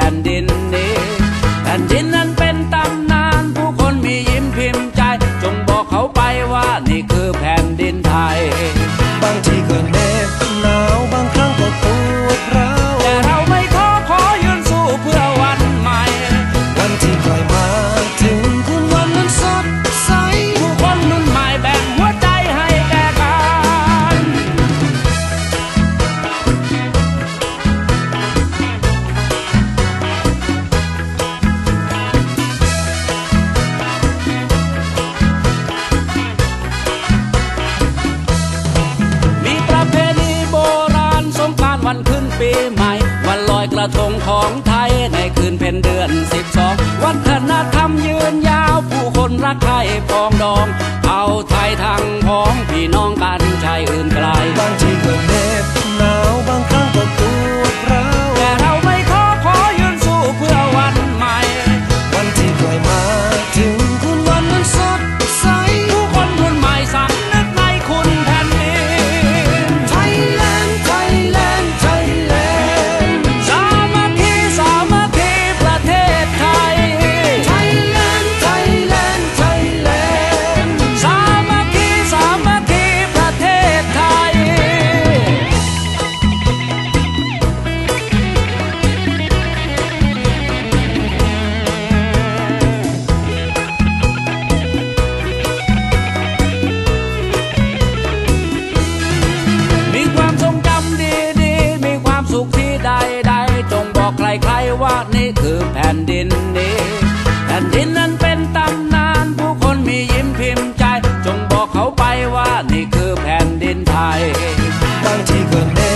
and in ปีใหม่ วันลอยกระทงของไทยในคืนเพ็ญเดือนสิบสองวัฒนธรรมยืนยาวผู้คนรักไทยพองดอง เอาไทยทั้งพ้องพี่น้องกันชายอื่นกัน ดินนี้แผ่นดินนั้นเป็นตำนานผู้คนมียิ้มพิมพ์ใจ จงบอกเขาไปว่านี่คือแผ่นดินไทยตั้งที่เกิดเน